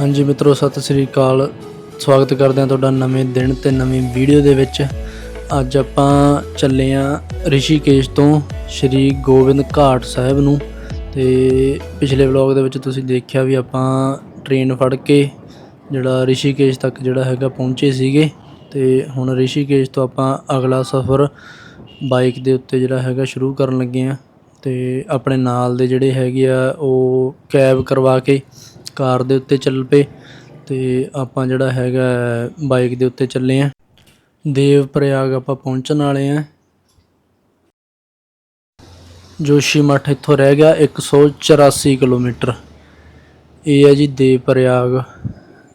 ਹਾਂਜੀ ਮਿੱਤਰੋ, ਸਤਿ ਸ੍ਰੀ ਅਕਾਲ। ਸਵਾਗਤ ਕਰਦੇ ਹਾਂ ਤੁਹਾਡਾ ਨਵੇਂ ਦਿਨ ਤੇ ਨਵੀਂ ਵੀਡੀਓ ਦੇ ਵਿੱਚ। ਅੱਜ ਆਪਾਂ ਚੱਲੇ ਹਾਂ ਰਿਸ਼ੀਕੇਸ਼ ਤੋਂ ਸ਼੍ਰੀ ਗੋਬਿੰਦ ਘਾਟ ਸਾਹਿਬ ਨੂੰ। ਤੇ ਪਿਛਲੇ ਵਲੌਗ ਦੇ ਵਿੱਚ ਤੁਸੀਂ ਦੇਖਿਆ ਵੀ ਆਪਾਂ ਟ੍ਰੇਨ ਫੜ ਕੇ ਜਿਹੜਾ ਰਿਸ਼ੀਕੇਸ਼ ਤੱਕ ਜਿਹੜਾ ਹੈਗਾ ਪਹੁੰਚੇ ਸੀਗੇ। ਤੇ ਹੁਣ ਰਿਸ਼ੀਕੇਸ਼ ਤੋਂ ਆਪਾਂ ਅਗਲਾ ਸਫ਼ਰ ਬਾਈਕ ਦੇ ਉੱਤੇ ਜਿਹੜਾ ਹੈਗਾ ਸ਼ੁਰੂ ਕਰਨ ਲੱਗੇ ਆ ਤੇ ਆਪਣੇ ਨਾਲ ਦੇ ਜਿਹੜੇ ਹੈਗੇ ਆ, ਉਹ ਕੈਬ ਕਰਵਾ ਕੇ ਕਾਰ ਦੇ ਉੱਤੇ ਚੱਲ ਪਏ ਤੇ ਆਪਾਂ ਜਿਹੜਾ ਹੈਗਾ ਬਾਈਕ ਦੇ ਉੱਤੇ ਚੱਲੇ ਆ। ਦੇਵ ਪ੍ਰਯਾਗ ਆਪਾਂ ਪਹੁੰਚਣ ਵਾਲੇ ਆ। ਜੋਸ਼ੀ ਮੱਠ ਇੱਥੋਂ ਰਹਿ ਗਿਆ 184 ਕਿਲੋਮੀਟਰ। ਇਹ ਹੈ ਜੀ ਦੇਵ ਪ੍ਰਯਾਗ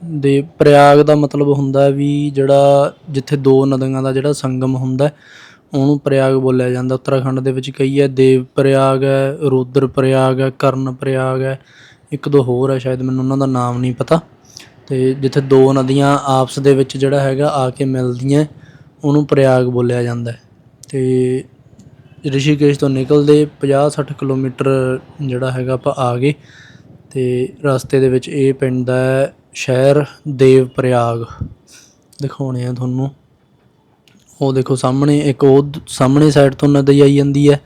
ਦੇ ਪ੍ਰਯਾਗ ਦਾ ਮਤਲਬ ਹੁੰਦਾ ਵੀ ਜਿਹੜਾ ਜਿੱਥੇ ਦੋ ਨਦੀਆਂ ਦਾ ਜਿਹੜਾ ਸੰਗਮ ਹੁੰਦਾ ਉਹਨੂੰ ਪ੍ਰਯਾਗ ਬੋਲਿਆ ਜਾਂਦਾ। ਉੱਤਰਾਖੰਡ ਦੇ ਵਿੱਚ ਕਈ ਹੈ ਦੇਵ ਪ੍ਰਯਾਗ ਹੈ ਰੁਦਰ ਪ੍ਰਯਾਗ ਹੈ ਕਰਨ ਪ੍ਰਯਾਗ ਹੈ। ਇੱਕ ਦੋ ਹੋਰ ਹੈ ਸ਼ਾਇਦ ਮੈਨੂੰ ਉਹਨਾਂ ਦਾ ਨਾਮ ਨਹੀਂ ਪਤਾ। ਤੇ ਜਿੱਥੇ ਦੋ ਨਦੀਆਂ ਆਪਸ ਦੇ ਵਿੱਚ ਜਿਹੜਾ ਹੈਗਾ ਆ ਕੇ ਮਿਲਦੀਆਂ, ਉਹਨੂੰ ਪ੍ਰਯਾਗ ਬੋਲਿਆ ਜਾਂਦਾ ਹੈ। ਤੇ ਰਿਸ਼ੀਕੇਸ਼ ਤੋਂ ਨਿਕਲਦੇ 50-60 ਕਿਲੋਮੀਟਰ ਜਿਹੜਾ ਹੈਗਾ ਆਪਾਂ ਆ ਗਏ। ਤੇ ਰਸਤੇ ਦੇ ਵਿੱਚ ਇਹ ਪਿੰਡ ਦਾ ਹੈ ਸ਼ਹਿਰ ਦੇਵ ਪ੍ਰਯਾਗ। ਦਿਖਾਉਣੇ ਆ ਤੁਹਾਨੂੰ। ਉਹ ਦੇਖੋ ਸਾਹਮਣੇ, ਇੱਕ ਉਹ ਸਾਹਮਣੇ ਸਾਈਡ ਤੋਂ ਨਦੀ ਆਈ ਜਾਂਦੀ ਹੈ।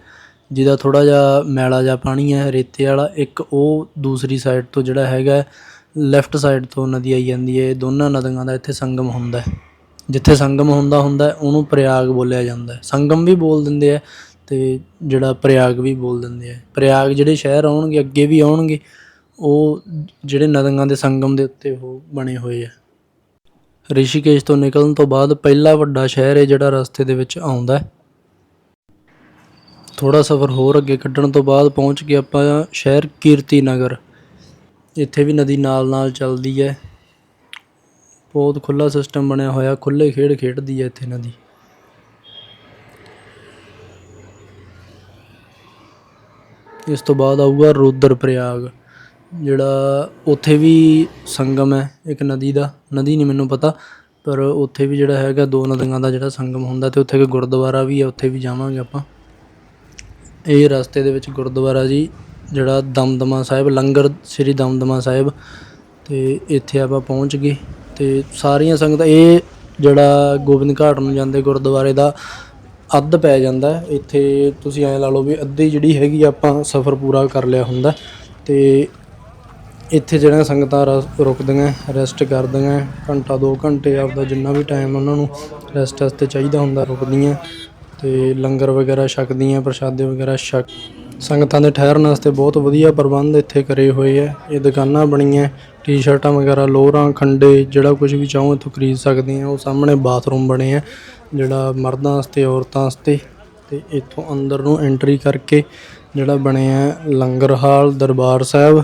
ਜਿਹਦਾ ਥੋੜ੍ਹਾ ਜਿਹਾ ਮੈਲਾ ਜਿਹਾ ਪਾਣੀ ਹੈ, ਰੇਤੇ ਵਾਲਾ, ਇੱਕ ਉਹ ਦੂਸਰੀ ਸਾਈਡ ਤੋਂ ਜਿਹੜਾ ਹੈਗਾ ਲੈਫਟ ਸਾਈਡ ਤੋਂ ਨਦੀ ਆਈ ਜਾਂਦੀ ਹੈ, ਇਹ ਦੋਨਾਂ ਨਦੀਆਂ ਦਾ ਇੱਥੇ ਸੰਗਮ ਹੁੰਦਾ ਹੈ। ਜਿੱਥੇ ਸੰਗਮ ਹੁੰਦਾ ਹੁੰਦਾ ਉਹਨੂੰ ਪ੍ਰਯਾਗ ਬੋਲਿਆ ਜਾਂਦਾ ਸੰਗਮ ਵੀ ਬੋਲ ਦਿੰਦੇ ਆ ਤੇ ਜਿਹੜਾ ਪ੍ਰਯਾਗ ਵੀ ਬੋਲ ਦਿੰਦੇ ਆ ਪ੍ਰਯਾਗ ਜਿਹੜੇ ਸ਼ਹਿਰ ਆਉਣਗੇ, ਅੱਗੇ ਵੀ ਆਉਣਗੇ, ਉਹ ਜਿਹੜੇ ਨਦੀਆਂ ਦੇ ਸੰਗਮ ਦੇ ਉੱਤੇ ਉਹ ਬਣੇ ਹੋਏ ਆ ਰਿਸ਼ੀਕੇਸ਼ ਤੋਂ ਨਿਕਲਣ ਤੋਂ ਬਾਅਦ ਪਹਿਲਾ ਵੱਡਾ ਸ਼ਹਿਰ ਹੈ ਜਿਹੜਾ ਰਸਤੇ ਦੇ ਵਿੱਚ ਆਉਂਦਾ ਹੈ। ਥੋੜਾ ਸਫ਼ਰ ਹੋਰ ਅੱਗੇ ਕੱਢਣ ਤੋਂ ਬਾਅਦ ਪਹੁੰਚ ਗਏ ਆਪਾਂ ਸ਼ਹਿਰ ਕੀਰਤੀ ਨਗਰ। ਇੱਥੇ ਵੀ ਨਦੀ ਨਾਲ ਨਾਲ ਚੱਲਦੀ ਹੈ। ਬਹੁਤ ਖੁੱਲਾ ਸਿਸਟਮ ਬਣਿਆ ਹੋਇਆ ਖੁੱਲੇ ਖੇਡ ਖੇਡਦੀ ਹੈ ਇੱਥੇ ਨਦੀ। ਇਸ ਤੋਂ ਬਾਅਦ ਆਊਗਾ ਰੁਦਰ ਪ੍ਰਯਾਗ ਜਿਹੜਾ ਉੱਥੇ ਵੀ ਸੰਗਮ ਹੈ, ਇੱਕ ਨਦੀ ਦਾ। ਨਦੀ ਨਹੀਂ ਮੈਨੂੰ ਪਤਾ, ਪਰ ਉੱਥੇ ਵੀ ਜਿਹੜਾ ਹੈਗਾ, ਦੋ ਨਦੀਆਂ ਦਾ ਜਿਹੜਾ ਸੰਗਮ ਹੁੰਦਾ ਤੇ ਉੱਥੇ ਇੱਕ ਗੁਰਦੁਆਰਾ ਵੀ ਹੈ, ਉੱਥੇ ਵੀ ਜਾਵਾਂਗੇ ਆਪਾਂ। ਇਹ ਰਸਤੇ ਦੇ ਵਿੱਚ ਗੁਰਦੁਆਰਾ ਜੀ, ਜਿਹੜਾ ਦਮਦਮਾ ਸਾਹਿਬ, ਲੰਗਰ ਸ੍ਰੀ ਦਮਦਮਾ ਸਾਹਿਬ, ਤੇ ਇੱਥੇ ਆਪਾਂ ਪਹੁੰਚ ਗਏ। ਤੇ ਸਾਰੀਆਂ ਸੰਗਤਾਂ, ਇਹ ਜਿਹੜਾ ਗੋਬਿੰਦ ਘਾਟ ਨੂੰ ਜਾਂਦੇ ਗੁਰਦੁਆਰੇ ਦਾ ਅੱਧ ਪੈ ਜਾਂਦਾ ਇੱਥੇ ਤੁਸੀਂ ਐਂ ਲਾ ਲਓ ਵੀ ਅੱਧੀ ਜਿਹੜੀ ਹੈਗੀ ਆਪਾਂ ਸਫ਼ਰ ਪੂਰਾ ਕਰ ਲਿਆ ਹੁੰਦਾ ਤੇ ਇੱਥੇ ਜਿਹੜੀਆਂ ਸੰਗਤਾਂ ਰਸ- ਰੁਕਦੀਆਂ ਰੈਸਟ ਕਰਦੀਆਂ ਘੰਟਾ 2 ਘੰਟੇ ਆਪਦਾ ਜਿੰਨਾ ਵੀ ਟਾਈਮ ਉਹਨਾਂ ਨੂੰ ਰੈਸਟ ਵਾਸਤੇ ਚਾਹੀਦਾ ਹੁੰਦਾ, ਰੁਕਦੀਆਂ ਤੇ ਲੰਗਰ ਵਗੈਰਾ ਛਕਦੀਆਂ, ਪ੍ਰਸ਼ਾਦੇ ਵਗੈਰਾ ਛਕ ਸੰਗਤਾਂ ਦੇ ਠਹਿਰਨ ਵਾਸਤੇ ਬਹੁਤ ਵਧੀਆ ਪ੍ਰਬੰਧ ਇੱਥੇ ਕਰੇ ਹੋਏ ਆ। ਇਹ ਦੁਕਾਨਾਂ ਬਣੀਆਂ, ਟੀ-ਸ਼ਰਟਾਂ ਵਗੈਰਾ ਲੋਅਰਾਂ ਖੰਡੇ, ਜਿਹੜਾ ਕੁਝ ਵੀ ਚਾਹੋ ਇੱਥੋਂ ਖਰੀਦ ਸਕਦੇ ਆ। ਉਹ ਸਾਹਮਣੇ ਬਾਥਰੂਮ ਬਣੇ ਆ, ਜਿਹੜਾ ਮਰਦਾਂ ਵਾਸਤੇ, ਔਰਤਾਂ ਵਾਸਤੇ। ਤੇ ਇੱਥੋਂ ਅੰਦਰ ਨੂੰ ਐਂਟਰੀ ਕਰਕੇ ਜਿਹੜਾ ਬਣਿਆ ਲੰਗਰ ਹਾਲ ਦਰਬਾਰ ਸਾਹਿਬ।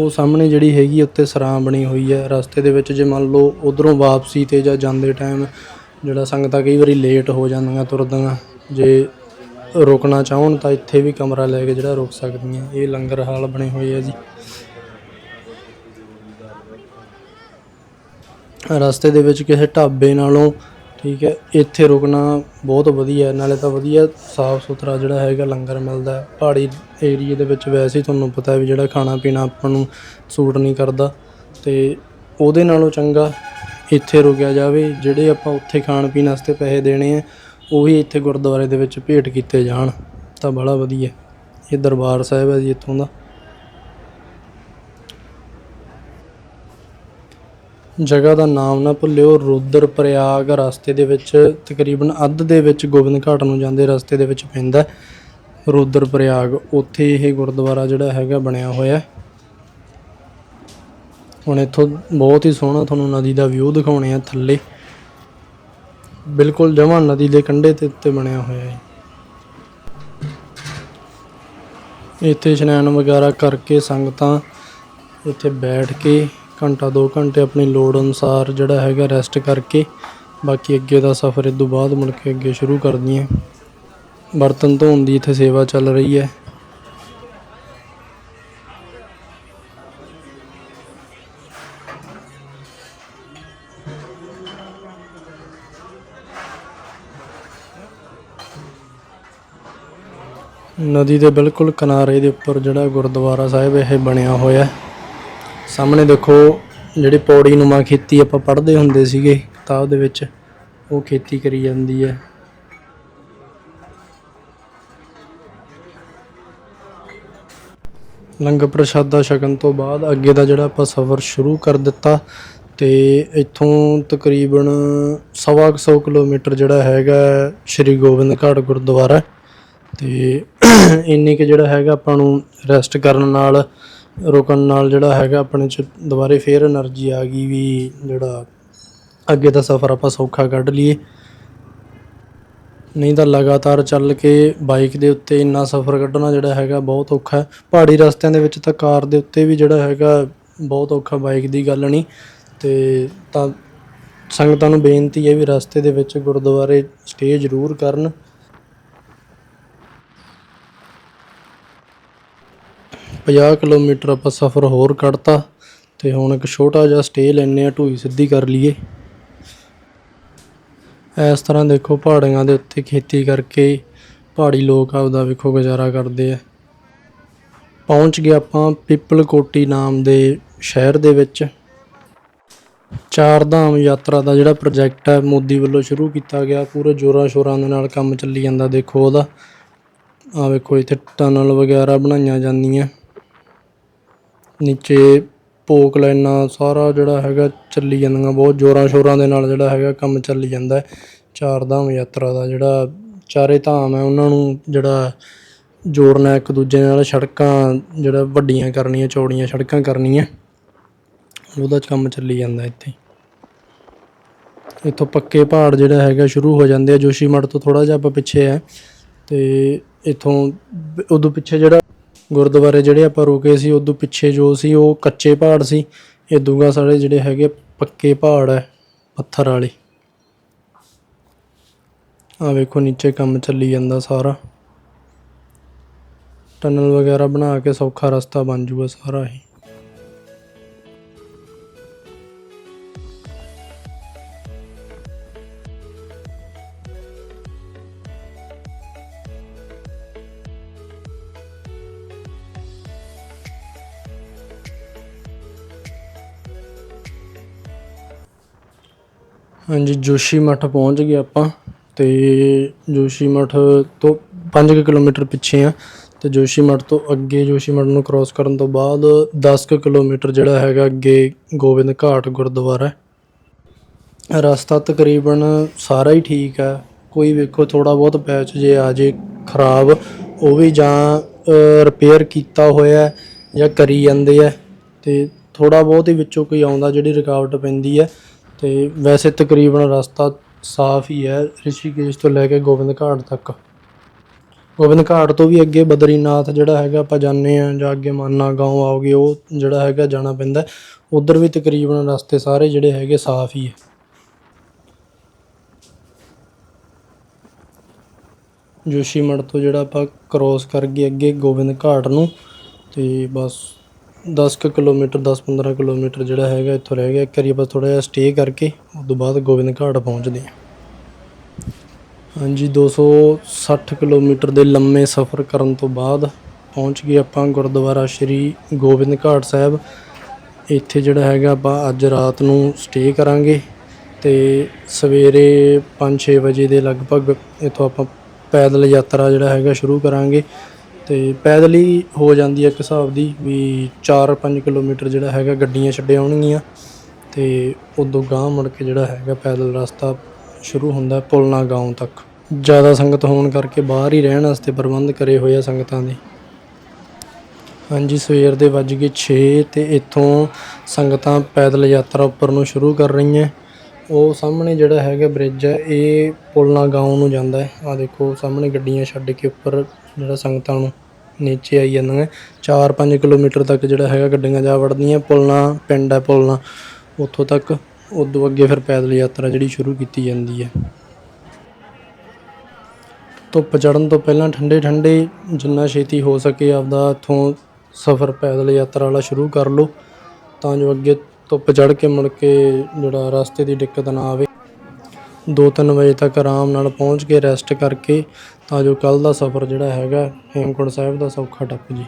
ਉਹ ਸਾਹਮਣੇ ਜਿਹੜੀ ਹੈਗੀ ਉੱਤੇ ਸਰਾਂ ਬਣੀ ਹੋਈ ਹੈ ਰਸਤੇ ਦੇ ਵਿੱਚ ਜੇ ਮੰਨ ਲਓ ਉਧਰੋਂ ਵਾਪਸੀ ਤੇ ਜਾਂ ਜਾਂਦੇ ਟਾਈਮ ਜਿਹੜਾ ਸੰਗਤਾਂ ਕਈ ਵਾਰੀ ਲੇਟ ਹੋ ਜਾਂਦੀਆਂ ਤੁਰਦੀਆਂ, ਜੇ ਰੁਕਣਾ ਚਾਹਣ ਤਾਂ ਇੱਥੇ ਵੀ ਕਮਰਾ ਲੈ ਕੇ ਜਿਹੜਾ ਰੁਕ ਸਕਦੀਆਂ। ਇਹ ਲੰਗਰ ਹਾਲ ਬਣੇ ਹੋਏ ਆ ਜੀ। ਰਸਤੇ ਦੇ ਵਿੱਚ ਕਿਸੇ ਢਾਬੇ ਨਾਲੋਂ ਠੀਕ ਹੈ, ਇੱਥੇ ਰੁਕਣਾ ਬਹੁਤ ਵਧੀਆ ਨਾਲੇ ਤਾਂ ਵਧੀਆ ਸਾਫ਼ ਸੁਥਰਾ ਜਿਹੜਾ ਹੈਗਾ ਲੰਗਰ ਮਿਲਦਾ ਪਹਾੜੀ ਏਰੀਏ ਦੇ ਵਿੱਚ ਵੈਸੇ ਹੀ ਤੁਹਾਨੂੰ ਪਤਾ ਵੀ ਜਿਹੜਾ ਖਾਣਾ ਪੀਣਾ ਆਪਾਂ ਨੂੰ ਸੂਟ ਨਹੀਂ ਕਰਦਾ ਅਤੇ ਉਹਦੇ ਨਾਲੋਂ ਚੰਗਾ ਇੱਥੇ ਰੁਕਿਆ ਜਾਵੇ, ਜਿਹੜੇ ਆਪਾਂ ਉੱਥੇ ਖਾਣ ਪੀਣ ਵਾਸਤੇ ਪੈਸੇ ਦੇਣੇ ਆ ਉਹੀ ਇੱਥੇ ਗੁਰਦੁਆਰੇ ਦੇ ਵਿੱਚ ਭੇਟ ਕੀਤੇ ਜਾਣ, ਤਾਂ ਬੜਾ ਵਧੀਆ ਇਹ ਦਰਬਾਰ ਸਾਹਿਬ ਹੈ ਜੀ ਇੱਥੋਂ ਦਾ। ਜਗ੍ਹਾ ਦਾ ਨਾਮ ਨਾ ਭੁੱਲਿਓ ਰੁਦਰ ਪ੍ਰਯਾਗ ਰਸਤੇ ਦੇ ਵਿੱਚ ਤਕਰੀਬਨ ਅੱਧ ਦੇ ਵਿੱਚ ਗੋਬਿੰਦ ਘਾਟ ਨੂੰ ਜਾਂਦੇ ਰਸਤੇ ਦੇ ਵਿੱਚ ਪੈਂਦਾ ਰੁਦਰ ਪ੍ਰਯਾਗ ਉੱਥੇ ਇਹ ਗੁਰਦੁਆਰਾ ਜਿਹੜਾ ਹੈਗਾ ਬਣਿਆ ਹੋਇਆ ਹੁਣ ਇੱਥੋਂ ਬਹੁਤ ਹੀ ਸੋਹਣਾ ਤੁਹਾਨੂੰ ਨਦੀ ਦਾ ਵਿਊ ਦਿਖਾਉਣੇ ਆ ਥੱਲੇ। ਬਿਲਕੁਲ ਜਮਾਂ ਨਦੀ ਦੇ ਕੰਢੇ ਤੇ ਉੱਤੇ ਬਣਿਆ ਹੋਇਆ ਹੈ। ਇੱਥੇ ਇਸ਼ਨਾਨ ਵਗੈਰਾ ਕਰਕੇ ਸੰਗਤਾਂ ਇੱਥੇ ਬੈਠ ਕੇ ਘੰਟਾ 2 ਘੰਟੇ ਆਪਣੀ ਲੋੜ ਅਨੁਸਾਰ ਜਿਹੜਾ ਹੈਗਾ ਰੈਸਟ ਕਰਕੇ ਬਾਕੀ ਅੱਗੇ ਦਾ ਸਫ਼ਰ ਇਸ ਤੋਂ ਬਾਅਦ ਮੁੜ ਕੇ ਅੱਗੇ ਸ਼ੁਰੂ ਕਰਦੀਆਂ ਬਰਤਨ ਧੋਣ ਦੀ ਇੱਥੇ ਸੇਵਾ ਚੱਲ ਰਹੀ ਹੈ ਨਦੀ ਦੇ ਬਿਲਕੁਲ ਕਿਨਾਰੇ ਦੇ ਉੱਪਰ ਜਿਹੜਾ ਗੁਰਦੁਆਰਾ ਸਾਹਿਬ ਇਹ ਬਣਿਆ ਹੋਇਆ ਹੈ। ਸਾਹਮਣੇ ਦੇਖੋ, ਜਿਹੜੀ ਪੌੜੀ ਨੂੰਮਾ ਖੇਤੀ ਆਪਾਂ ਪੜ੍ਹਦੇ ਹੁੰਦੇ ਸੀਗੇ ਕਿਤਾਬ ਦੇ ਵਿੱਚ, ਉਹ ਖੇਤੀ ਕਰੀ ਜਾਂਦੀ ਹੈ। ਲੰਗਰ ਪ੍ਰਸ਼ਾਦਾ ਛਕਣ ਤੋਂ ਬਾਅਦ ਅੱਗੇ ਦਾ ਜਿਹੜਾ ਆਪਾਂ ਸਫ਼ਰ ਸ਼ੁਰੂ ਕਰ ਦਿੱਤਾ ਤੇ ਇੱਥੋਂ ਤਕਰੀਬਨ ਸਵਾ ਕੁ ਸੌ ਕਿਲੋਮੀਟਰ ਜਿਹੜਾ ਹੈਗਾ ਸ਼੍ਰੀ ਗੋਬਿੰਦ ਘਾਟ ਗੁਰਦੁਆਰਾ ਤੇ ਇੰਨੀ ਕਿ ਜਿਹੜਾ ਹੈਗਾ ਆਪਾਂ ਨੂੰ ਰੈਸਟ ਕਰਨ ਨਾਲ ਰੁਕਣ ਨਾਲ ਜਿਹੜਾ ਹੈਗਾ ਆਪਣੇ ਚ ਦੁਬਾਰੇ ਫੇਰ એનર્ਜੀ ਆ ਗਈ ਵੀ ਜਿਹੜਾ ਅੱਗੇ ਦਾ ਸਫ਼ਰ ਆਪਾਂ ਸੌਖਾ ਕੱਢ ਲਈਏ। ਨਹੀਂ ਤਾਂ ਲਗਾਤਾਰ ਚੱਲ ਕੇ ਬਾਈਕ ਦੇ ਉੱਤੇ ਇੰਨਾ ਸਫ਼ਰ ਕੱਢਣਾ ਜਿਹੜਾ ਹੈਗਾ ਬਹੁਤ ਔਖਾ ਹੈ। ਪਹਾੜੀ ਰਸਤਿਆਂ ਦੇ ਵਿੱਚ ਤਾਂ ਕਾਰ ਦੇ ਉੱਤੇ ਵੀ ਜਿਹੜਾ ਹੈਗਾ ਬਹੁਤ ਔਖਾ ਬਾਈਕ ਦੀ ਗੱਲ ਨਹੀਂ। ਤੇ ਤਾਂ ਸੰਗਤਾਂ ਨੂੰ ਬੇਨਤੀ ਹੈ ਵੀ ਰਸਤੇ ਦੇ ਵਿੱਚ ਗੁਰਦੁਆਰੇ ਸਟੇ ਜ਼ਰੂਰ ਕਰਨ। ਪੰਜਾਹ ਕਿਲੋਮੀਟਰ ਆਪਾਂ ਸਫ਼ਰ ਹੋਰ ਕੱਢਤਾ ਤੇ ਹੁਣ ਇੱਕ ਛੋਟਾ ਜਿਹਾ ਸਟੇ ਲੈਣੇ ਆ ਢੂਈ ਸਿੱਧੀ ਕਰ ਲਈਏ। ਇਸ ਤਰ੍ਹਾਂ ਦੇਖੋ ਪਹਾੜੀਆਂ ਦੇ ਉੱਤੇ ਖੇਤੀ ਕਰਕੇ ਪਹਾੜੀ ਲੋਕ ਆਪਦਾ ਵੇਖੋ ਗੁਜ਼ਾਰਾ ਕਰਦੇ ਆ। ਪਹੁੰਚ ਗਏ ਆਪਾਂ ਪਿੱਪਲ ਕੋਟੀ ਨਾਮ ਦੇ ਸ਼ਹਿਰ ਦੇ ਵਿੱਚ। ਚਾਰ ਧਾਮ ਯਾਤਰਾ ਦਾ ਜਿਹੜਾ ਪ੍ਰੋਜੈਕਟ ਹੈ, ਮੋਦੀ ਵੱਲੋਂ ਸ਼ੁਰੂ ਕੀਤਾ ਗਿਆ, ਪੂਰੇ ਜ਼ੋਰਾਂ ਸ਼ੋਰਾਂ ਦੇ ਨਾਲ ਕੰਮ ਚੱਲੀ ਜਾਂਦਾ ਦੇਖੋ ਉਹਦਾ। ਆ ਵੇਖੋ ਇੱਥੇ ਟਨਲ ਵਗੈਰਾ ਬਣਾਈਆਂ ਜਾਂਦੀਆਂ। ਨੀਚੇ ਪੋਕ ਲਾਈਨਾਂ ਸਾਰਾ ਜਿਹੜਾ ਹੈਗਾ ਚੱਲੀ ਜਾਂਦੀਆਂ, ਬਹੁਤ ਜ਼ੋਰਾਂ ਸ਼ੋਰਾਂ ਦੇ ਨਾਲ ਜਿਹੜਾ ਹੈਗਾ ਕੰਮ ਚੱਲੀ ਜਾਂਦਾ ਚਾਰ ਧਾਮ ਯਾਤਰਾ ਦਾ ਜਿਹੜਾ ਚਾਰੇ ਧਾਮ ਹੈ, ਉਹਨਾਂ ਨੂੰ ਜਿਹੜਾ ਜੋੜਨਾ ਇੱਕ ਦੂਜੇ ਨਾਲ ਸੜਕਾਂ ਜਿਹੜਾ ਵੱਡੀਆਂ ਕਰਨੀਆਂ, ਚੌੜੀਆਂ ਸੜਕਾਂ ਕਰਨੀਆਂ, ਉਹਦਾ ਕੰਮ ਚੱਲੀ ਜਾਂਦਾ ਇੱਥੇ। ਇੱਥੋਂ ਪੱਕੇ ਪਹਾੜ ਜਿਹੜਾ ਹੈਗਾ ਸ਼ੁਰੂ ਹੋ ਜਾਂਦੇ ਆ, ਜੋਸ਼ੀਮਠ ਤੋਂ ਥੋੜਾ ਜਿਹਾ ਆਪਾਂ ਪਿੱਛੇ ਹੈ ਤੇ ਇੱਥੋਂ ਉਦੋਂ ਪਿੱਛੇ ਜਿਹੜਾ ਗੁਰਦੁਆਰੇ ਜਿਹੜੇ ਆਪਾਂ ਰੁਕੇ ਸੀ, ਉਦੋਂ ਪਿੱਛੇ ਜੋ ਸੀ, ਉਹ ਕੱਚੇ ਪਹਾੜ ਸੀ। ਇਹ ਦੂਗਾ ਸਾਡੇ ਜਿਹੜੇ ਹੈਗੇ, ਪੱਕੇ ਪਹਾੜ ਹੈ ਪੱਥਰ ਵਾਲੇ। ਆ ਵੇਖੋ, ਨੀਚੇ ਕੰਮ ਚੱਲੀ ਜਾਂਦਾ ਸਾਰਾ। ਟਨਲ ਵਗੈਰਾ ਬਣਾ ਕੇ ਸੌਖਾ ਰਸਤਾ ਬਣ ਜੂਗਾ ਸਾਰਾ ਇਹ। ਹਾਂਜੀ, ਜੋਸ਼ੀ ਜੋਸ਼ੀਮਠ ਪਹੁੰਚ ਗਏ ਆਪਾਂ ਤੇ ਜੋਸ਼ੀਮਠ ਤੋਂ 5 ਕਿਲੋਮੀਟਰ ਪਿੱਛੇ ਆ ਤੇ ਜੋਸ਼ੀਮਠ ਤੋਂ ਅੱਗੇ, ਜੋਸ਼ੀ ਮਠ ਨੂੰ ਕ੍ਰਾਸ ਕਰਨ ਤੋਂ ਬਾਅਦ 10 ਕੁ ਕਿਲੋਮੀਟਰ ਜਿਹੜਾ ਹੈਗਾ ਅੱਗੇ ਗੋਬਿੰਦ ਘਾਟ ਗੁਰਦੁਆਰਾ ਰਸਤਾ ਤਕਰੀਬਨ ਸਾਰਾ ਹੀ ਠੀਕ ਹੈ। ਕੋਈ ਵੇਖੋ ਥੋੜਾ ਬਹੁਤ ਪੈਚ ਜੇ ਆ ਜੇ ਖਰਾਬ, ਉਹ ਵੀ ਜਾਂ ਰਿਪੇਅਰ ਕੀਤਾ ਹੋਇਆ ਜਾਂ ਕਰੀ ਜਾਂਦੇ ਆ ਤੇ ਥੋੜਾ ਬਹੁਤ ਹੀ ਵਿੱਚੋਂ ਕੋਈ ਆਉਂਦਾ ਜਿਹੜੀ ਰੁਕਾਵਟ ਪੈਂਦੀ ਹੈ। ਤੇ ਵੈਸੇ ਤਕਰੀਬਨ ਰਸਤਾ ਸਾਫ਼ ਹੀ ਹੈ ਰਿਸ਼ੀਕੇਸ਼ ਤੋਂ ਲੈ ਕੇ ਗੋਬਿੰਦ ਘਾਟ ਤੱਕ। ਗੋਬਿੰਦ ਘਾਟ ਤੋਂ ਵੀ ਅੱਗੇ ਬਦਰੀਨਾਥ ਜਿਹੜਾ ਹੈਗਾ ਆਪਾਂ ਜਾਂਦੇ ਆ ਜਾਂ ਅੱਗੇ ਮਾਨਾ ਗਾਉਂ ਆਓਗੇ, ਉਹ ਜਿਹੜਾ ਹੈਗਾ ਜਾਣਾ ਪੈਂਦਾ। ਉਧਰ ਵੀ ਤਕਰੀਬਨ ਰਸਤੇ ਸਾਰੇ ਜਿਹੜੇ ਹੈਗੇ ਸਾਫ਼ ਹੀ ਹੈ। ਜੋਸ਼ੀਮਠ ਤੋਂ ਜਿਹੜਾ ਆਪਾਂ ਕ੍ਰੋਸ ਕਰ ਗਏ ਅੱਗੇ ਗੋਬਿੰਦ ਘਾਟ ਨੂੰ, ਤੇ ਬਸ 10 ਕੁ ਕਿਲੋਮੀਟਰ 10-15 ਕਿਲੋਮੀਟਰ ਜਿਹੜਾ ਹੈਗਾ ਇੱਥੋਂ ਰਹਿ ਗਿਆ। ਇੱਕ ਵਾਰੀ ਆਪਾਂ ਥੋੜਾ ਜਿਹਾ ਸਟੇ ਕਰਕੇ ਉਸ ਤੋਂ ਬਾਅਦ ਗੋਬਿੰਦ ਘਾਟ ਪਹੁੰਚਦੇ ਹਾਂ। ਹਾਂਜੀ 260 ਕਿਲੋਮੀਟਰ ਦੇ ਲੰਮੇ ਸਫ਼ਰ ਕਰਨ ਤੋਂ ਬਾਅਦ ਪਹੁੰਚ ਗਏ ਆਪਾਂ ਗੁਰਦੁਆਰਾ ਸ਼੍ਰੀ ਗੋਬਿੰਦ ਘਾਟ ਸਾਹਿਬ। ਇੱਥੇ ਜਿਹੜਾ ਹੈਗਾ ਆਪਾਂ ਅੱਜ ਰਾਤ ਨੂੰ ਸਟੇ ਕਰਾਂਗੇ ਤੇ ਸਵੇਰੇ 5-6 ਵਜੇ ਦੇ ਲਗਭਗ ਇੱਥੋਂ ਆਪਾਂ ਪੈਦਲ ਯਾਤਰਾ ਜਿਹੜਾ ਹੈਗਾ ਸ਼ੁਰੂ ਕਰਾਂਗੇ। ਤੇ ਪੈਦਲ ਹੀ ਹੋ ਜਾਂਦੀ ਹੈ ਇੱਕ ਹਿਸਾਬ ਦੀ ਵੀ 4-5 ਕਿਲੋਮੀਟਰ ਜਿਹੜਾ ਹੈਗਾ ਗੱਡੀਆਂ ਛੱਡੇ ਆਉਣਗੀਆਂ ਤੇ ਉਦੋਂ ਗਾਂਹ ਮੁੜ ਕੇ ਜਿਹੜਾ ਹੈਗਾ ਪੈਦਲ ਰਸਤਾ ਸ਼ੁਰੂ ਹੁੰਦਾ ਪੁਲਨਾ ਗਾਉਂ ਤੱਕ। ਜ਼ਿਆਦਾ ਸੰਗਤ ਹੋਣ ਕਰਕੇ ਬਾਹਰ ਹੀ ਰਹਿਣ ਵਾਸਤੇ ਪ੍ਰਬੰਧ ਕਰੇ ਹੋਏ ਆ ਸੰਗਤਾਂ ਦੇ। ਹਾਂਜੀ, ਸਵੇਰ ਦੇ ਵੱਜ ਗਏ 6 ਤੇ ਇੱਥੋਂ ਸੰਗਤਾਂ ਪੈਦਲ ਯਾਤਰਾ ਉੱਪਰ ਨੂੰ ਸ਼ੁਰੂ ਕਰ ਰਹੀਆਂ। ਉਹ ਸਾਹਮਣੇ ਜਿਹੜਾ ਹੈਗਾ ਬ੍ਰਿਜ ਹੈ, ਇਹ ਪੁਲਨਾ ਗਾਉਂ ਨੂੰ ਜਾਂਦਾ ਹੈ। ਆ ਦੇਖੋ, ਸਾਹਮਣੇ ਗੱਡੀਆਂ ਛੱਡ ਕੇ ਉੱਪਰ ਜਿਹੜਾ ਸੰਗਤਾਂ ਨੂੰ ਨੀਚੇ ਆਈ ਜਾਂਦੀਆਂ 4-5 ਕਿਲੋਮੀਟਰ ਤੱਕ ਜਿਹੜਾ ਹੈਗਾ ਗੱਡੀਆਂ ਜਾ ਵੜਦੀਆਂ ਪੁਲਨਾ ਪਿੰਡ ਹੈ ਪੁਲਨਾ ਉੱਥੋਂ ਤੱਕ ਉਦੋਂ ਅੱਗੇ ਫਿਰ ਪੈਦਲ ਯਾਤਰਾ ਜਿਹੜੀ ਸ਼ੁਰੂ ਕੀਤੀ ਜਾਂਦੀ ਹੈ। ਧੁੱਪ ਚੜਨ ਤੋਂ ਪਹਿਲਾਂ ਠੰਡੇ ਠੰਡੇ ਜਿੰਨਾ ਛੇਤੀ ਹੋ ਸਕੇ ਆਪਦਾ ਇੱਥੋਂ ਸਫ਼ਰ ਪੈਦਲ ਯਾਤਰਾ ਵਾਲਾ ਸ਼ੁਰੂ ਕਰ ਲਓ। ਤਾਂ ਜੋ ਅੱਗੇ ਧੁੱਪ ਚੜ ਕੇ ਮੁੜ ਕੇ ਜਿਹੜਾ ਰਸਤੇ ਦੀ ਦਿੱਕਤ ਨਾ ਆਵੇ। 2-3 ਵਜੇ ਤੱਕ ਆਰਾਮ ਨਾਲ ਪਹੁੰਚ ਕੇ ਰੈਸਟ ਕਰਕੇ ਤਾਂ ਜੋ ਕੱਲ ਦਾ ਸਫ਼ਰ ਜਿਹੜਾ ਹੈਗਾ ਹੇਮਕੁੰਟ ਸਾਹਿਬ ਦਾ ਸੌਖਾ ਟੱਪ ਜੀ।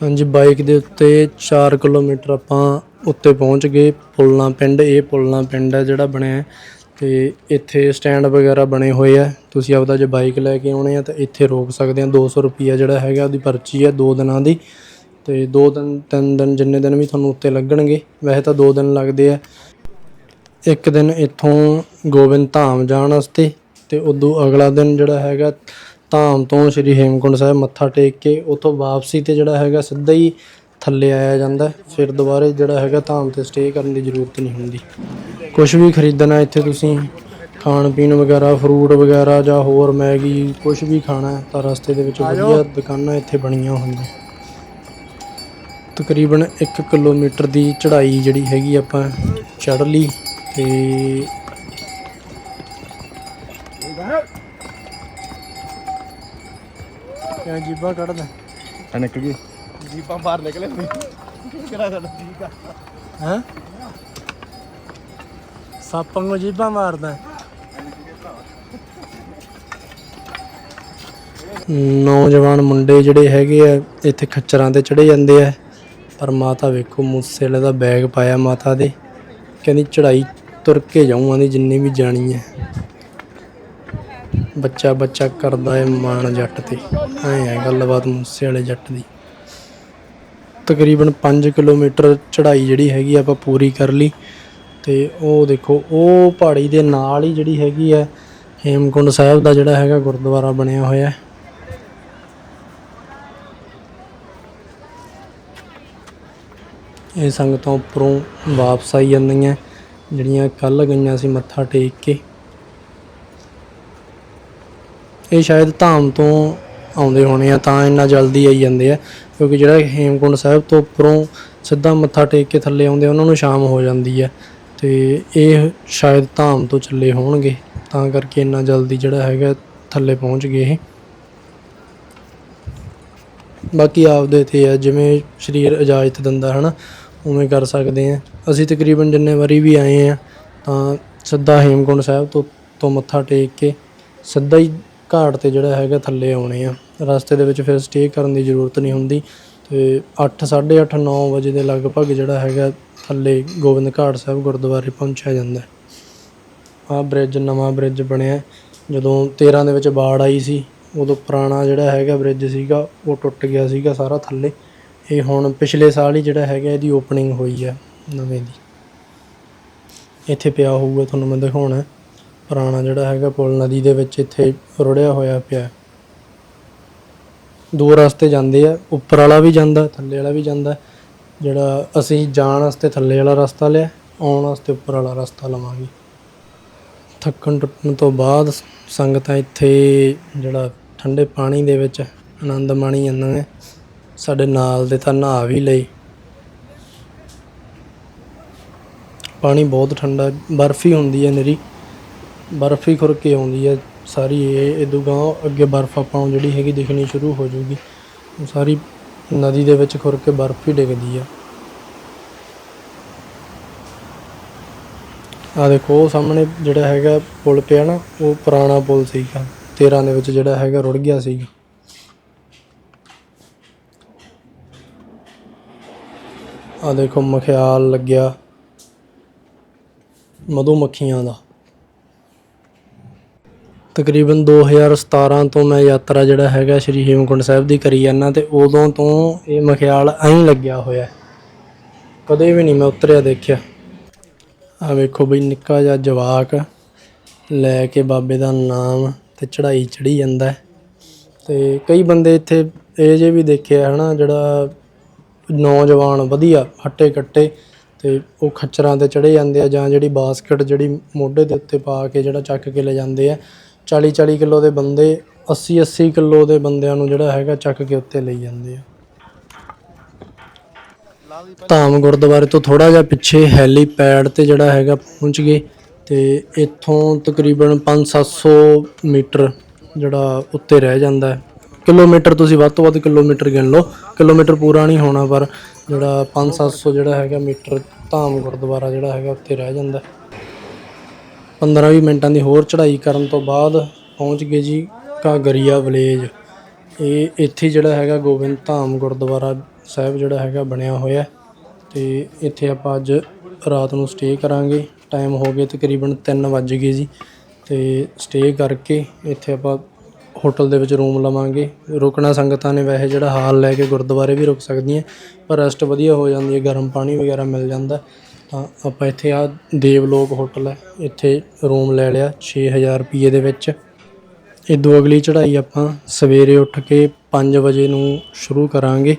ਹਾਂਜੀ ਬਾਈਕ ਦੇ ਉੱਤੇ 4 ਕਿਲੋਮੀਟਰ ਆਪਾਂ ਉੱਤੇ ਪਹੁੰਚ ਗਏ। ਪੁਲਨਾ ਪਿੰਡ, ਇਹ ਪੁਲਨਾ ਪਿੰਡ ਹੈ ਜਿਹੜਾ ਬਣਿਆ ਹੈ ਤੇ ਇੱਥੇ ਸਟੈਂਡ ਵਗੈਰਾ ਬਣੇ ਹੋਏ ਆ। ਤੁਸੀਂ ਆਪਦਾ ਜੇ ਬਾਈਕ ਲੈ ਕੇ ਆਉਣੇ ਆ ਤਾਂ ਇੱਥੇ ਰੋਕ ਸਕਦੇ ਆ। 200 ਰੁਪਿਆ ਜਿਹੜਾ ਹੈਗਾ ਉਹਦੀ ਪਰਚੀ ਹੈ 2 ਦਿਨਾਂ ਦੀ। ਤੇ 2 ਦਿਨ 3 ਦਿਨ ਜਿੰਨੇ ਦਿਨ ਵੀ ਤੁਹਾਨੂੰ ਉੱਤੇ ਲੱਗਣਗੇ ਵੈਸੇ ਤਾਂ 2 ਦਿਨ ਲੱਗਦੇ ਆ। ਇੱਕ ਦਿਨ ਇੱਥੋਂ ਗੋਬਿੰਦ ਧਾਮ ਜਾਣ ਵਾਸਤੇ ਤੇ ਉਦੋਂ ਅਗਲਾ ਦਿਨ ਜਿਹੜਾ ਹੈਗਾ ਧਾਮ ਤੋਂ ਸ੍ਰੀ ਹੇਮਕੁੰਟ ਸਾਹਿਬ ਮੱਥਾ ਟੇਕ ਕੇ ਉਥੋਂ ਵਾਪਸੀ ਤੇ ਜਿਹੜਾ ਹੈਗਾ ਸਿੱਧਾ ਹੀ ਥੱਲੇ ਆਇਆ ਜਾਂਦਾ। ਫਿਰ ਦੁਬਾਰੇ ਜਿਹੜਾ ਹੈਗਾ ਧਾਮ ਤੇ ਸਟੇ ਕਰਨ ਦੀ ਜ਼ਰੂਰਤ ਨਹੀਂ ਹੁੰਦੀ। ਕੁਝ ਵੀ ਖਰੀਦਣਾ ਇੱਥੇ ਤੁਸੀਂ ਖਾਣ ਪੀਣ ਵਗੈਰਾ ਫਰੂਟ ਵਗੈਰਾ ਜਾਂ ਹੋਰ ਮੈਗੀ ਕੁਝ ਵੀ ਖਾਣਾ ਤਾਂ ਰਸਤੇ ਦੇ ਵਿੱਚ ਵਧੀਆ ਦੁਕਾਨਾਂ ਇੱਥੇ ਬਣੀਆਂ ਹੋਈਆਂ ਤਕਰੀਬਨ 1 ਕਿਲੋਮੀਟਰ ਦੀ ਚੜ੍ਹਾਈ ਜਿਹੜੀ ਹੈਗੀ ਆਪਾਂ ਚੜ੍ਹ ਲਈ ਤੇ ਕਿਆ ਜੀਬਾ ਕੱਢਦਾ? ਨਿਕਲ ਗਈ ਜੀਪਾਂ ਬਾਹਰ ਨਿਕਲੇ ਨਹੀਂ ਕਿਹੜਾ ਸਾਡਾ ਠੀਕ ਆ? ਹੈ? ਸੱਪ ਨੂੰ ਜੀਬਾ ਮਾਰਦਾ। ਨੌਜਵਾਨ ਮੁੰਡੇ ਜਿਹੜੇ ਹੈਗੇ ਆ ਇੱਥੇ ਖੱਚਰਾਂ ਤੇ ਚੜੇ ਜਾਂਦੇ ਆ। ਪਰ ਮਾਤਾ ਵੇਖੋ ਮੂਸੇਲੇ ਦਾ ਬੈਗ ਪਾਇਆ ਮਾਤਾ ਦੇ। ਕਹਿੰਦੀ ਚੜਾਈ ਤੁਰ ਕੇ ਜਾਊਂ ਦੀ ਜਿੰਨੀ ਵੀ ਜਾਣੀ ਹੈ। ਬੱਚਾ ਬੱਚਾ ਕਰਦਾ ਏ ਮਾਣ ਜੱਟ ਤੇ। ਐ ਹੈ ਗੱਲਬਾਤ ਮੂਸੇ ਵਾਲੇ ਜੱਟ ਦੀ। ਤਕਰੀਬਨ 5 ਕਿਲੋਮੀਟਰ ਚੜ੍ਹਾਈ ਜਿਹੜੀ ਹੈਗੀ ਆਪਾਂ ਪੂਰੀ ਕਰ ਲਈ। ਤੇ ਉਹ ਦੇਖੋ, ਉਹ ਪਹਾੜੀ ਦੇ ਨਾਲ ਹੀ ਜਿਹੜੀ ਹੈਗੀ ਹੈ ਹੇਮਕੁੰਡ ਸਾਹਿਬ ਦਾ ਜਿਹੜਾ ਹੈਗਾ ਗੁਰਦੁਆਰਾ ਬਣਿਆ ਹੋਇਆ। ਹੈ ਇਹ ਸੰਗਤਾਂ ਉੱਪਰੋਂ ਵਾਪਸ ਆਈ ਜਾਂਦੀਆਂ, ਜਿਹੜੀਆਂ ਕੱਲ ਗਈਆਂ ਸੀ ਮੱਥਾ ਟੇਕ ਕੇ। ਇਹ ਸ਼ਾਇਦ ਧਾਮ ਤੋਂ ਆਉਂਦੇ ਹੋਣੇ ਆ, ਤਾਂ ਇੰਨਾ ਜਲਦੀ ਆਈ ਜਾਂਦੇ ਆ, ਕਿਉਂਕਿ ਜਿਹੜਾ ਹੇਮਕੁੰਡ ਸਾਹਿਬ ਤੋਂ ਉੱਪਰੋਂ ਸਿੱਧਾ ਮੱਥਾ ਟੇਕ ਕੇ ਥੱਲੇ ਆਉਂਦੇ ਉਹਨਾਂ ਨੂੰ ਸ਼ਾਮ ਹੋ ਜਾਂਦੀ ਹੈ ਤੇ ਇਹ ਸ਼ਾਇਦ ਧਾਮ ਤੋਂ ਚੱਲੇ ਹੋਣਗੇ, ਤਾਂ ਕਰਕੇ ਇੰਨਾ ਜਲਦੀ ਜਿਹੜਾ ਹੈਗਾ ਥੱਲੇ ਪਹੁੰਚ ਗਏ ਇਹ। ਬਾਕੀ ਆਪਦੇ ਤੇ ਆ, ਜਿਵੇਂ ਸਰੀਰ ਇਜਾਜ਼ਤ ਦਿੰਦਾ, ਹਨਾ? ਉਵੇਂ ਕਰ ਸਕਦੇ ਆ ਅਸੀਂ ਤਕਰੀਬਨ ਜਿੰਨੇ ਵਾਰੀ ਵੀ ਆਏ ਆ ਤਾਂ ਸਿੱਧਾ ਹੇਮਕੁੰਡ ਸਾਹਿਬ ਤੋਂ ਤੋਂ ਮੱਥਾ ਟੇਕ ਕੇ ਸਿੱਧਾ ਹੀ ਘਾਟ ਤੇ ਜਿਹੜਾ ਹੈਗਾ ਥੱਲੇ ਆਉਣੇ ਆ ਰਸਤੇ ਦੇ ਵਿੱਚ ਫਿਰ ਸਟੇ ਕਰਨ ਦੀ ਜ਼ਰੂਰਤ ਨਹੀਂ ਹੁੰਦੀ ਤੇ 8 8:30 9 ਵਜੇ ਦੇ ਲਗਭਗ ਜਿਹੜਾ ਹੈਗਾ ਥੱਲੇ ਗੋਬਿੰਦ ਘਾਟ ਸਾਹਿਬ ਗੁਰਦੁਆਰੇ ਪਹੁੰਚਿਆ ਜਾਂਦਾ ਹੈ। ਆਹ ਬ੍ਰਿਜ ਨਵਾਂ ਬ੍ਰਿਜ ਬਣਿਆ। ਜਦੋਂ 13 ਦੇ ਵਿੱਚ ਬਾੜ ਆਈ ਸੀ, ਉਦੋਂ ਪੁਰਾਣਾ ਜਿਹੜਾ ਹੈਗਾ ਬ੍ਰਿਜ ਸੀਗਾ, ਉਹ ਟੁੱਟ ਗਿਆ ਸੀਗਾ ਸਾਰਾ ਥੱਲੇ। ਇਹ ਹੁਣ ਪਿਛਲੇ ਸਾਲ ਹੀ ਜਿਹੜਾ ਹੈਗਾ ਇਹਦੀ ਓਪਨਿੰਗ ਹੋਈ ਹੈ ਨਵੇਂ ਦੀ। ਇੱਥੇ ਪਿਆ ਹੋਊਗਾ, ਤੁਹਾਨੂੰ ਮੈਂ ਦਿਖਾਉਣਾ। ਪੁਰਾਣਾ ਜਿਹੜਾ ਹੈਗਾ ਪੁਲ ਨਦੀ ਦੇ ਵਿੱਚ ਇੱਥੇ ਰੁੜਿਆ ਹੋਇਆ ਪਿਆ। ਦੋ ਰਸਤੇ ਜਾਂਦੇ ਆ, ਉੱਪਰ ਵਾਲਾ ਵੀ ਜਾਂਦਾ, ਥੱਲੇ ਵਾਲਾ ਵੀ ਜਾਂਦਾ। ਜਿਹੜਾ ਅਸੀਂ ਜਾਣ ਵਾਸਤੇ ਥੱਲੇ ਵਾਲਾ ਰਸਤਾ ਲਿਆ, ਆਉਣ ਵਾਸਤੇ ਉੱਪਰ ਵਾਲਾ ਰਸਤਾ ਲਵਾਂਗੇ। ਥੱਕਣ ਟੁੱਟਣ ਤੋਂ ਬਾਅਦ ਸੰਗਤਾਂ ਇੱਥੇ ਜਿਹੜਾ ਠੰਡੇ ਪਾਣੀ ਦੇ ਵਿੱਚ ਆਨੰਦ ਮਾਣੀ ਜਾਂਦੇ ਨੇ। ਸਾਡੇ ਨਾਲ ਦੇ ਤਾਂ ਨਹਾ ਵੀ ਲਈ। ਪਾਣੀ ਬਹੁਤ ਠੰਡਾ, ਬਰਫ਼ ਹੀ ਹੁੰਦੀ ਹੈ ਨਿਰੀ ਬਰਫ਼ ਹੀ ਖੁਰ ਕੇ ਆਉਂਦੀ ਹੈ ਸਾਰੀ। ਇਹ ਇਦੋਂ ਗਾਂ ਅੱਗੇ ਬਰਫ਼ ਆਪਾਂ ਨੂੰ ਜਿਹੜੀ ਹੈਗੀ ਦਿਖਣੀ ਸ਼ੁਰੂ ਹੋ ਜੂਗੀ ਸਾਰੀ ਨਦੀ ਦੇ ਵਿੱਚ ਖੁਰ ਕੇ ਬਰਫ਼ ਹੀ ਡਿੱਗਦੀ ਆ। ਆ ਦੇਖੋ, ਉਹ ਸਾਹਮਣੇ ਜਿਹੜਾ ਹੈਗਾ ਪੁਲ ਪਿਆ ਨਾ, ਉਹ ਪੁਰਾਣਾ ਪੁਲ ਸੀਗਾ। 13 ਦੇ ਵਿੱਚ ਜਿਹੜਾ ਹੈਗਾ ਰੁੜ ਗਿਆ ਸੀਗਾ। ਆ ਦੇਖੋ ਮਖਿਆਲ ਲੱਗਿਆ। ਮਧੂ ਮੱਖੀਆਂ ਦਾ ਤਕਰੀਬਨ 2017 ਤੋਂ ਮੈਂ ਯਾਤਰਾ ਜਿਹੜਾ ਹੈਗਾ ਸ਼੍ਰੀ ਹੇਮਕੁੰਟ ਸਾਹਿਬ ਦੀ ਕਰੀ ਜਾਂਦਾ ਤੇ ਉਦੋਂ ਤੋਂ ਇਹ ਮਖਿਆਲ ਐਂ ਲੱਗਿਆ ਹੋਇਆ। ਕਦੇ ਵੀ ਨਹੀਂ ਮੈਂ ਉਤਰਿਆ ਦੇਖਿਆ। ਆ ਵੇਖੋ ਬਈ ਨਿੱਕਾ ਜਿਹਾ ਜਵਾਕ ਲੈ ਕੇ ਬਾਬੇ ਦਾ ਨਾਮ ਤੇ ਚੜ੍ਹਾਈ ਚੜੀ ਜਾਂਦਾ। ਹੈ। ਤੇ ਕਈ ਬੰਦੇ ਇੱਥੇ ਇਹ ਜੇ ਵੀ ਦੇਖਿਆ ਹਨਾ ਜਿਹੜਾ ਨੌਜਵਾਨ ਵਧੀਆ, ਹੱਟੇ ਕੱਟੇ ਤੇ ਉਹ ਖੱਚਰਾਂ ਤੇ ਚੜੇ ਜਾਂਦੇ ਆ ਜਾਂ ਜਿਹੜੀ ਬਾਸਕਟ ਜਿਹੜੀ ਮੋਢੇ ਦੇ ਉੱਤੇ ਪਾ ਕੇ ਜਿਹੜਾ ਚੱਕ ਕੇ ਲੈ ਜਾਂਦੇ ਆ। 40 40 ਕਿਲੋ ਦੇ ਬੰਦੇ 80 80 ਕਿਲੋ ਦੇ ਬੰਦਿਆਂ ਨੂੰ ਜਿਹੜਾ ਹੈਗਾ ਚੱਕ ਕੇ ਉੱਤੇ ਲਈ ਜਾਂਦੇ ਆ। ਧਾਮ ਗੁਰਦੁਆਰੇ ਤੋਂ ਥੋੜਾ ਜਿਹਾ ਪਿੱਛੇ ਹੈਲੀਪੈਡ ਤੇ ਜਿਹੜਾ ਹੈਗਾ ਪਹੁੰਚ ਗਏ ਤੇ ਇੱਥੋਂ ਤਕਰੀਬਨ 5-700 ਮੀਟਰ ਜਿਹੜਾ ਉੱਤੇ ਰਹਿ ਜਾਂਦਾ ਹੈ। ਕਿਲੋਮੀਟਰ ਤੁਸੀਂ ਵੱਧ ਤੋਂ ਵੱਧ ਕਿਲੋਮੀਟਰ ਗਿਣ ਲਓ। ਕਿਲੋਮੀਟਰ ਪੂਰਾ ਨਹੀਂ ਹੋਣਾ, ਪਰ ਜਿਹੜਾ 5-700 ਜਿਹੜਾ ਹੈਗਾ ਮੀਟਰ ਧਾਮ ਗੁਰਦੁਆਰਾ ਜਿਹੜਾ ਹੈਗਾ ਉੱਥੇ ਰਹਿ ਜਾਂਦਾ। 15-20 ਮਿੰਟਾਂ ਦੀ ਹੋਰ ਚੜ੍ਹਾਈ ਕਰਨ ਤੋਂ ਬਾਅਦ ਪਹੁੰਚ ਗਏ ਜੀ ਕਾਗਰੀਆ ਵਿਲੇਜ। ਇਹ ਇੱਥੇ ਜਿਹੜਾ ਹੈਗਾ ਗੋਬਿੰਦ ਧਾਮ ਗੁਰਦੁਆਰਾ ਸਾਹਿਬ ਜਿਹੜਾ ਹੈਗਾ ਬਣਿਆ ਹੋਇਆ ਤੇ ਇੱਥੇ ਆਪਾਂ ਅੱਜ ਰਾਤ ਨੂੰ ਸਟੇ ਕਰਾਂਗੇ। ਟਾਈਮ ਹੋ ਗਏ ਤਕਰੀਬਨ 3 ਵੱਜ ਗਏ ਜੀ। ਤੇ ਸਟੇ ਕਰਕੇ ਇੱਥੇ ਆਪਾਂ ਹੋਟਲ ਦੇ ਵਿੱਚ ਰੂਮ ਲਵਾਂਗੇ। ਰੁਕਣਾ ਸੰਗਤਾਂ ਨੇ ਵੈਸੇ ਜਿਹੜਾ ਹਾਲ ਲੈ ਕੇ ਗੁਰਦੁਆਰੇ ਵੀ ਰੁਕ ਸਕਦੀਆਂ, ਪਰ ਰੈਸਟ ਵਧੀਆ ਹੋ ਜਾਂਦੀ ਹੈ, ਗਰਮ ਪਾਣੀ ਵਗੈਰਾ ਮਿਲ ਜਾਂਦਾ। ਤਾਂ ਆਪਾਂ ਇੱਥੇ ਆ ਦੇਵਲੋਕ ਹੋਟਲ ਹੈ, ਇੱਥੇ ਰੂਮ ਲੈ ਲਿਆ 6000 ਰੁਪਏ ਦੇ ਵਿੱਚ। ਇਹ ਦੋ ਅਗਲੀ ਚੜ੍ਹਾਈ ਆਪਾਂ ਸਵੇਰੇ ਉੱਠ ਕੇ 5 ਵਜੇ ਨੂੰ ਸ਼ੁਰੂ ਕਰਾਂਗੇ।